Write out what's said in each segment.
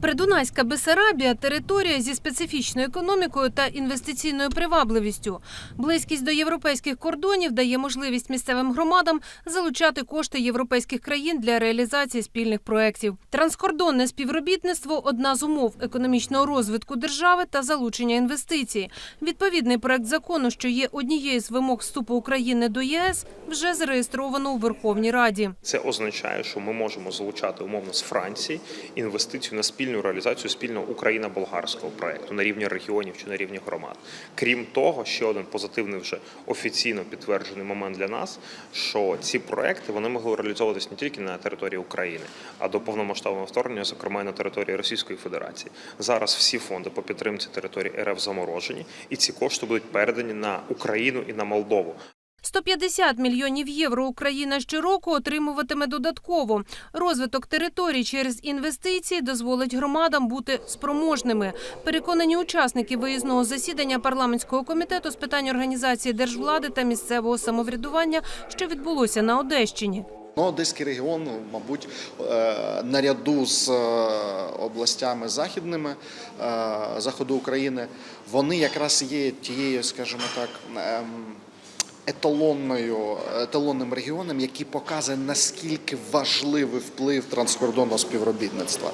Придунайська Бесарабія територія зі специфічною економікою та інвестиційною привабливістю. Близькість до європейських кордонів дає можливість місцевим громадам залучати кошти європейських країн для реалізації спільних проєктів. Транскордонне співробітництво одна з умов економічного розвитку держави та залучення інвестицій. Відповідний проект закону, що є однією з вимог вступу України до ЄС, вже зареєстровано у Верховній Раді. Це означає, що ми можемо залучати умовно з Франції інвестицію на спільну реалізацію спільного Україна-болгарського проекту на рівні регіонів чи на рівні громад. Крім того, ще один позитивний вже офіційно підтверджений момент для нас, що ці проекти вони могли реалізовуватись не тільки на території України, а до повномасштабного вторгнення, зокрема і на території Російської Федерації. Зараз всі фонди по підтримці території РФ заморожені, і ці кошти будуть передані на Україну і на Молдову. 150 мільйонів євро Україна щороку отримуватиме додатково. Розвиток територій через інвестиції дозволить громадам бути спроможними. Переконані учасники виїзного засідання парламентського комітету з питань організації держвлади та місцевого самоврядування, що відбулося на Одещині. Ну, Одеський регіон, мабуть, е, наряду з е, областями західними е, заходу України, вони якраз є тією, скажімо так, ем, еталонною еталонним регіоном, який показує наскільки важливий вплив транскордонного співробітництва,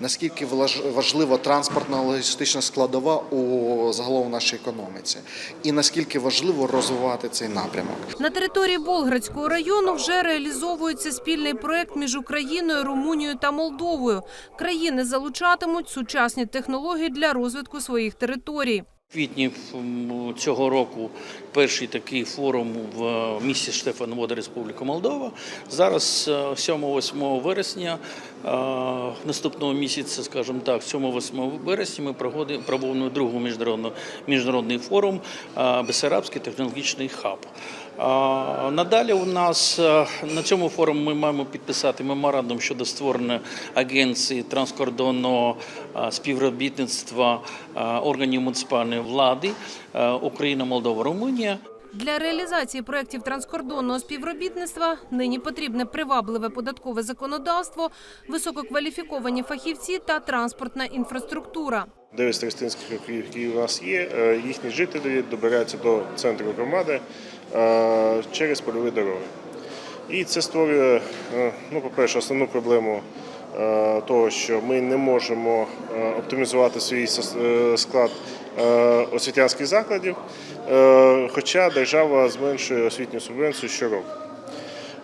наскільки важлива транспортна логістична складова у загалом нашій економіці, і наскільки важливо розвивати цей напрямок. На території Болградського району вже реалізовується спільний проект між Україною, Румунією та Молдовою. Країни залучатимуть сучасні технології для розвитку своїх територій. Квітні цього року перший такий форум в е, місті Штефанвода, Республіка Молдова. Зараз е, 7-8 вересня е, наступного місяця, скажімо так, 7-8 вересня ми проводимо другий міжнародний, форум е, Бесарабський технологічний хаб. Надалі у нас е, на цьому форумі ми маємо підписати меморандум щодо створення агенції транскордонного е, співробітництва е, органів муніципальної влади Україна, Молдова, Румунія. Для реалізації проєктів транскордонного співробітництва нині потрібне привабливе податкове законодавство, висококваліфіковані фахівці та транспортна інфраструктура. Дев'ять старостинських які у нас є, їхні жителі добираються до центру громади через польові дороги. І це створює, е, ну, по-перше, основну проблему е, того, що ми не можемо е, оптимізувати свій е, склад е, освітянських закладів, е, хоча держава зменшує освітню субвенцію щороку.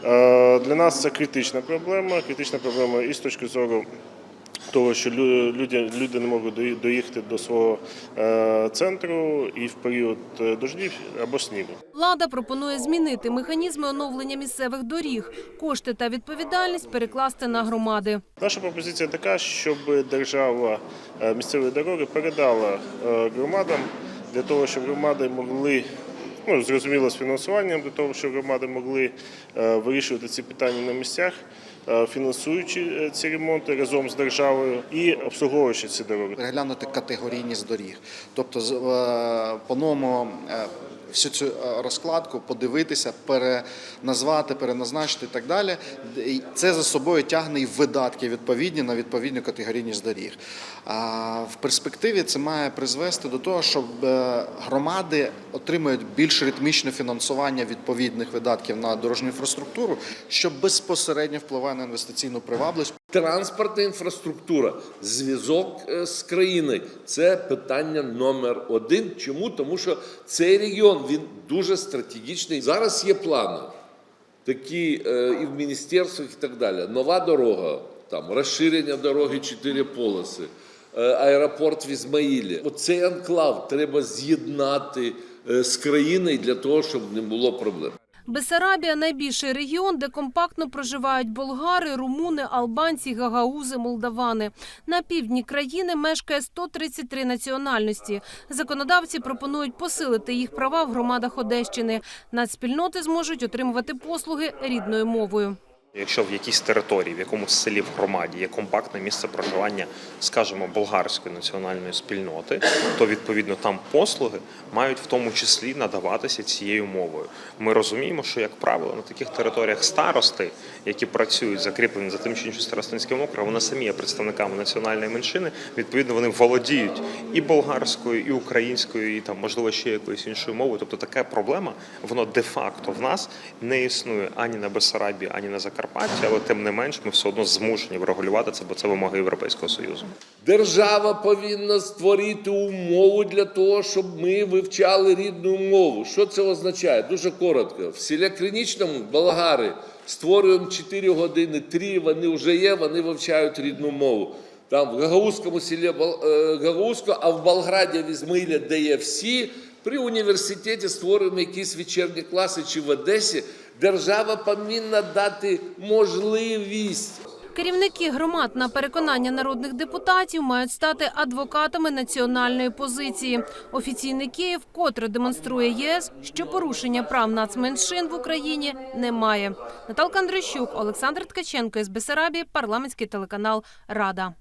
Е, Для нас це критична проблема, критична проблема і з точки зору того, що лю- люди, люди не можуть дої- доїхати до свого е, центру і в період е, дождів або снігу. Влада пропонує змінити механізми оновлення місцевих доріг, кошти та відповідальність перекласти на громади. Наша пропозиція така, щоб держава е, місцеві дороги передала громадам для того, щоб громади могли. Ну, зрозуміло, з фінансуванням для того, щоб громади могли е, вирішувати ці питання на місцях, е, фінансуючи е, ці ремонти разом з державою і обслуговуючи ці дороги. переглянути категорійність доріг, тобто по-новому е, всю цю е, розкладку подивитися, переназвати, переназначити і так далі. Це за собою тягне і видатки відповідні на відповідну категорійність доріг. А в перспективі це має призвести до того, щоб е, громади отримують більш ритмічне фінансування відповідних видатків на дорожню інфраструктуру, що безпосередньо впливає на інвестиційну привабливість. Транспортна інфраструктура, зв'язок е, з країною це питання номер один. Чому? Тому що цей регіон він дуже стратегічний. Зараз є плани, такі е, і в міністерствах, і так далі. Нова дорога, там розширення дороги, чотири полоси, е, аеропорт в Ізмаїлі. Оцей анклав треба з'єднати з країною для того, щоб не було проблем. Бесарабія найбільший регіон, де компактно проживають болгари, румуни, албанці, гагаузи, молдавани. На півдні країни мешкає 133 національності. Законодавці пропонують посилити їх права в громадах Одещини. Нацспільноти зможуть отримувати послуги рідною мовою. Якщо в якійсь території, в якомусь селі в громаді є компактне місце проживання, скажімо, болгарської національної спільноти, то відповідно там послуги мають в тому числі надаватися цією мовою. Ми розуміємо, що як правило на таких територіях старости, які працюють закріплені за тим чи іншим старостинським округом, вони самі є представниками національної меншини. Відповідно, вони володіють і болгарською, і українською, і там можливо ще якоюсь іншою мовою. Тобто така проблема, воно де-факто в нас не існує ані на Бессарабії, ані на Закарпатті, але тим не менш ми все одно змушені врегулювати це, бо це вимоги Європейського союзу. Держава повинна створити умову для того, щоб ми вивчали рідну мову. Що це означає? Дуже коротко. В селі Кринічному болгари створюємо 4 години, 3 вони вже є, вони вивчають рідну мову. Там в Гагаузькому селі е, Гагаузько, а в Болграді в Ізмаїлі, де є всі, при університеті створюємо якісь вечірні класи чи в Одесі. Держава повинна дати можливість. Керівники громад на переконання народних депутатів мають стати адвокатами національної позиції. Офіційний Київ котре демонструє ЄС, що порушення прав нацменшин в Україні немає. Наталка Андрющук, Олександр Ткаченко із Бесарабії, парламентський телеканал Рада.